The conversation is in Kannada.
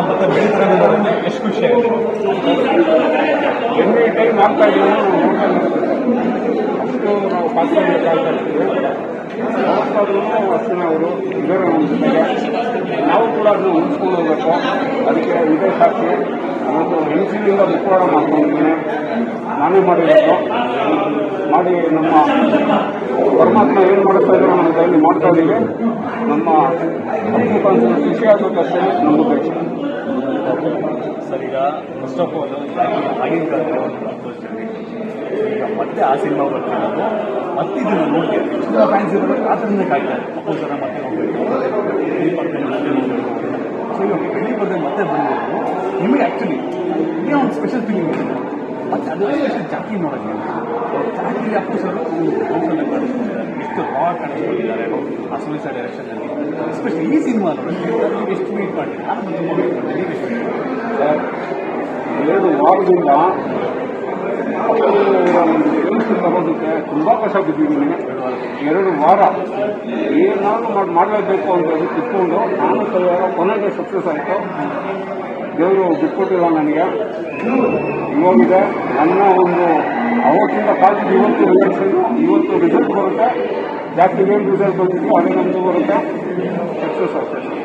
ಮತ್ತೆ ಎಷ್ಟು ಖುಷಿ ಆಗುತ್ತೆ ಎನಿ ಟೈಮ್ ಆಗ್ತಾ. ಅಷ್ಟು ನಾವು ಕಾನ್ಸಂಟ್ರೇಟ್ ಆಗ್ತಾ ಇರ್ತೀವಿ ಇದ್ದಾರೆ ನಮ್ಮ ನಾವು ಕೂಡ ಅದನ್ನು ಉಳಿಸ್ಕೊಂಡು ಹೋಗ್ಬೇಕು ಅದಕ್ಕೆ ಇದೇ ಸಾಕ್ಷಿ ನಾನು ಹೆಂಚಿನಿಂದ ಮುಖವಾಡ ಮಾಡ್ಕೊಂಡಿದ್ದೀನಿ ನಾನೇ ಮಾಡಿ ನಮ್ಮ ಪರಮಾತ್ಮ ಏನು ಮಾಡ್ತಾ ಇದ್ದಾರೆ ನಮ್ಮ ಕೈಯಲ್ಲಿ ಮಾಡ್ತಾ ಇದ್ದೀವಿ ನಮ್ಮ ಖುಷಿ ಅಷ್ಟೇ ನಮ್ಮ ಕಷ್ಟ ಸರ್, ಈಗ ಫಸ್ಟ್ ಆಫ್ ಆಲ್ ಆಗಿನ ಕಾಲದಲ್ಲಿ ಈಗ ಮತ್ತೆ ಆ ಸಿನಿಮಾ ಬರ್ತಿರೋದು ಮತ್ತೆ ಇದನ್ನು ನೋಡ್ತೀವಿ. ಫ್ಯಾನ್ಸ್ ಇರೋದು ಆತರಿಂದ ಕಾಯ್ತಾರೆ ಅಪ್ಪು ಜನ ಮತ್ತೆ ಹೋಗ್ಬೇಕು ಮತ್ತೆ ಬಂದಿರೋದು? ನಿಮಗೆ ಆ್ಯಕ್ಚುಲಿ ಇದೇ ಒಂದು ಸ್ಪೆಷಲ್ ಫೀಲಿಂಗ್ ಇದೆ ಮತ್ತೆ ಅದು ಜಾತಿ ನೋಡೋಕ್ಕೆ ಜಾತಿ ಅಪ್ಪು ಸರ್ ಕಾಣಿಸ್ಕೊಂಡಿದ್ದಾರೆ ಎಷ್ಟು ರಾ ಕಾಣಿಸ್ಕೊಂಡಿದ್ದಾರೆ ಆ ಡೈರೆಕ್ಷನಲ್ಲಿ ಎಸ್ಪೆಷಲಿ ಈ ಸಿನಿಮಾ ಎಷ್ಟು ಮೀಟ್ ಮಾಡಿದ್ದೀರಿ? ಎರಡು ವಾರದಿಂದ ಕೆಲಸ ತುಂಬಾ ಕಷ್ಟ ಬಿದ್ದಿದ್ದೀನಿ ಎರಡು ವಾರ ಏನಾದ್ರು ಮಾಡಬೇಕು ಮಾಡಲೇಬೇಕು ಅಂತ ಹೇಳಿ ಕಿತ್ಕೊಂಡು ನಾನು ಕೊನೆಗೆ ಸಕ್ಸಸ್ ಆಯಿತು ದೇವರು ಬಿಟ್ಕೊಟ್ಟಿಲ್ಲ ನನಗೆ. ಇವಾಗಿದೆ ನನ್ನ ಒಂದು ಅವತ್ತಿಂದ ಕಾಲ್ತಿದ್ದು ಇವತ್ತು ರಿಸಲ್ಟ್ ಇವತ್ತು ರಿಸಲ್ಟ್ ಬರುತ್ತೆ. ಜಾಸ್ತಿ ಏನು ರಿಸಲ್ಟ್ ಬರ್ತಿತ್ತು ಅದೇ ನಮ್ಮದು ಬರುತ್ತೆ. ಸಕ್ಸಸ್ ಆಗ್ತದೆ